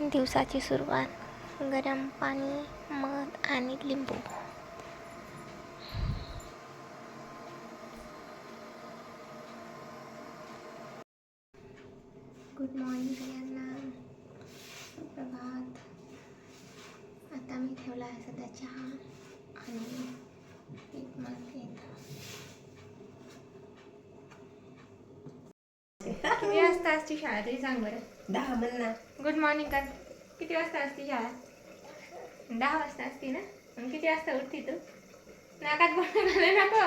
दिवसाची सुरुवात गरम पाणी मध आणि लिंबू. गुड मॉर्निंग सगळ्यांना सुप्रभात. आता मी ठेवला आहे सध्या चहा आणि पीठ मळते किती वाजता असते शाळा तरी सांग बरं दहा म्हणणार गुड मॉर्निंग कर किती वाजता असते शाळा? दहा वाजता असते ना? मग किती वाजता उठते तू? नाकात बोट घालू नको.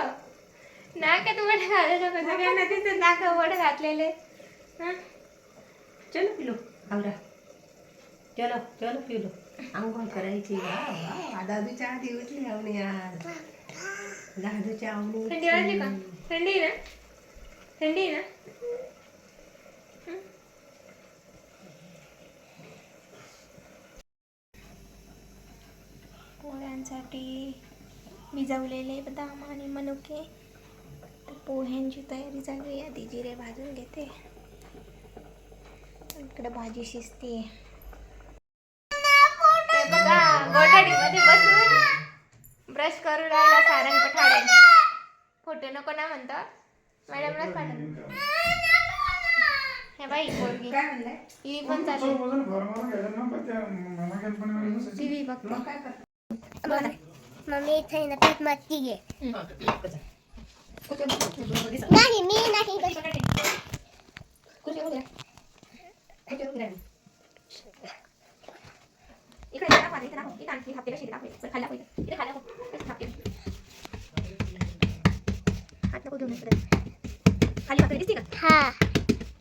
नाकात बोट घालू नको. सगळ्यांना तिथं नाकात बोट घातलेले. हं? चलो पिलो आवरा. चलो चलो पिलो. आंघोळ करायची. दादूच्या आधी उठली आवणी आज. दादूच्या आवणी थंडी वाजली का? थंडी ना? थंडी ना हं? पोह्यांसाठी भिजवलेले बदाम आणि मनुके. तर पोह्यांची तयारी चालू आहे. आधी जिरे भाजून घेते. इकडे भाजी शिजते. बघा गोठाडीमध्ये बसून ब्रश करू राहिला सारंग पठाडे. फोटो नको ना म्हणतो. मॅडमलाच पाठव हे बाई पोरगी. काय म्हणलंय? ही पण चालू मम्मी टी व्ही बघते. मम्मी इथे ना पीठ मस्ती घे नाही मी नाही इकडे आणखी कशी खाली. हात नको पातळी दिसते का हा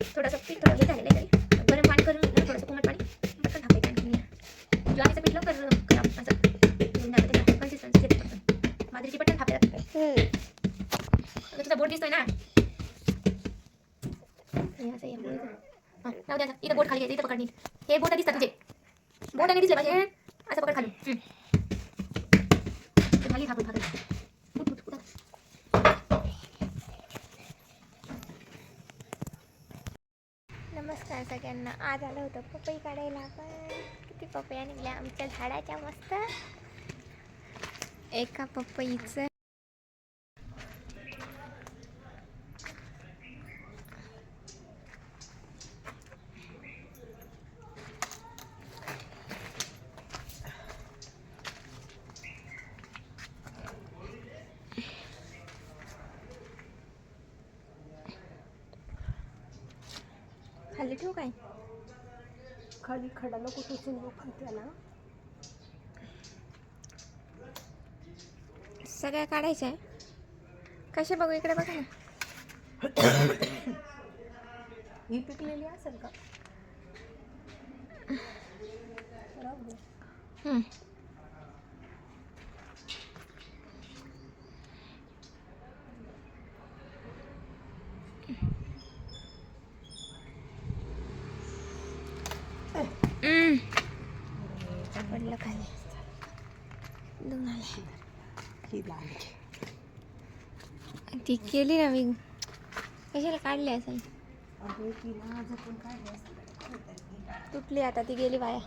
थोडंसं पीठ थोडं झालेलं आहे तरी गरम पाणी करून ना थोडंसं कोमट पाणी पटकन थापायचं आणखी ज्वारीचं पीठ लवकर खराब असं होऊन जातं त्याच्यात कन्सिस्टन्सी येते पटकन बाजरीची पटकन थापल्या जातात हम्म. तुझा बोट दिसतोय ना हे इथं. द्या इथं बोट खाली घ्यायचं इथं पकड नीट हे बोट दिसतात तुझे बोटाने दिसले पाहिजे असं पकड खाली खाली थापून थापून नमस्कार सगळ्यांना आज आलं होतं पपई काढायला आपण किती पपया निघल्या आमच्या झाडाच्या मस्त एका पपईचं खाली ठेवू काय? खाली खडा नको टोचून त्याला. सगळ्या काढायच्या आहे? कसे बघू इकडे बघा ना. ही पिकलेली असेल का? पडलं खाली दोन आले ती केली ना मी कशाला काढली असेल तुटली आता ती गेली वाया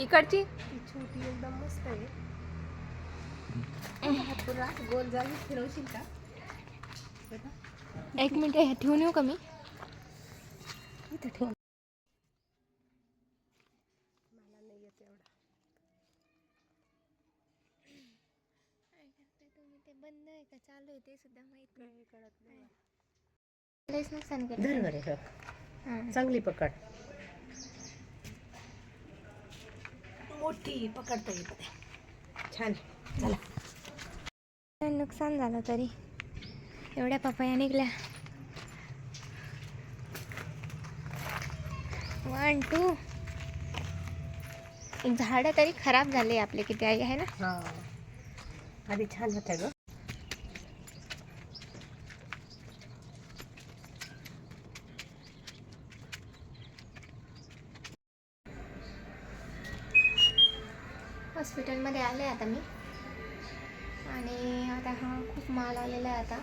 इकडची छोटी एकदम मस्त आहे गोल जागी फिरवशील का एक मिनिट हे ठेवून येऊ का मी इथं ठेव नाही येत एवढा. ते बंद आहे का? चालू आहे ते सुद्धा माहीत काही कळत नाही लयच नुकसान केलं. धर बरे हो. चांगली पकड. मोठी पकडता येत. नाही. छान. चला. नुकसान झालं तरी. एवढ्या पपया निघल्या. वन टू झाडं तरी खराब झाले आपले किती आई आहे ना? आधी छान होत्या ग. हॉस्पिटलमध्ये आले आता मी. आणि आता हा खूप माल आलेला आहे आता.